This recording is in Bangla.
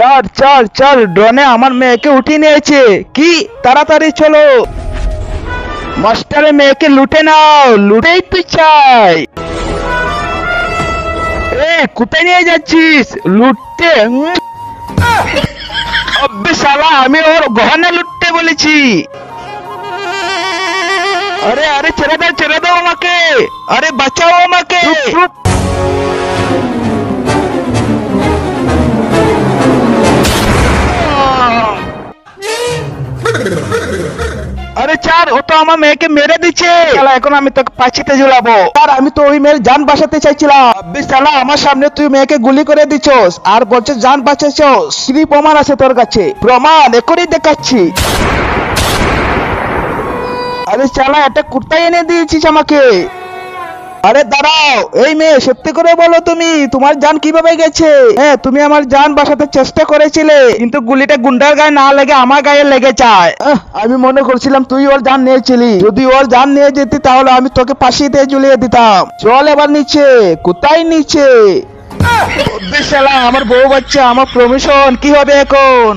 চল চল চল ড্রোনে আমার মেয়েকে উঠিয়ে নিয়েছে। কি? তাড়াতাড়ি চলো। মাস্টারের মেয়েকে লুটে নাও, লুটেই তুই চাই। এ, কোথায় নিয়ে যাচ্ছিস? লুটতে। আব্বে শালা, আমি ওর গহনা লুটতে বলেছি। আরে আরে, ছেড়ে দাও ছেড়ে দাও আমাকে। আরে, বাঁচাও আমাকে। আরে চার, ও তো আমার মেয়েকে মেরে দিচ্ছে। এখন আমি তোকে পাঁচিতে ঝুলাবো। আর আমি তো ওই মেয়ের জান বাঁচাতে চাইছিলাম। আব্বে আমার সামনে তুই মেয়েকে গুলি করে দিছস আর বলছিস জান বাঁচাচ্ছস শ্রী প্রমাণ আছে তোর কাছে। প্রমাণ এখনই দেখাচ্ছি। আরে চালা একটা কুর্তা এনে দিয়েছিস আমাকে। আরে দাঁড়াও এই মেয়ে সত্যি করে বলো তুমি তোমার জান কীভাবে গেছে? হ্যাঁ তুমি আমার জান বাঁচাতে চেষ্টা করেছিলে কিন্তু গুলিটা গুন্ডার গায়ে না লেগে আমার গায়ে লেগে যায়। আমি মনে করছিলাম তুই ওর জান নিয়েছিলি। যদি ওর জান নিয়ে যেতি তাহলে আমি তোকে ফাঁসিতে ঝুলিয়ে দিতাম। চল এবার নিচে কোথায় নিচে? আমার বউ বাচ্চা আমার প্রমিশন কি হবে এখন?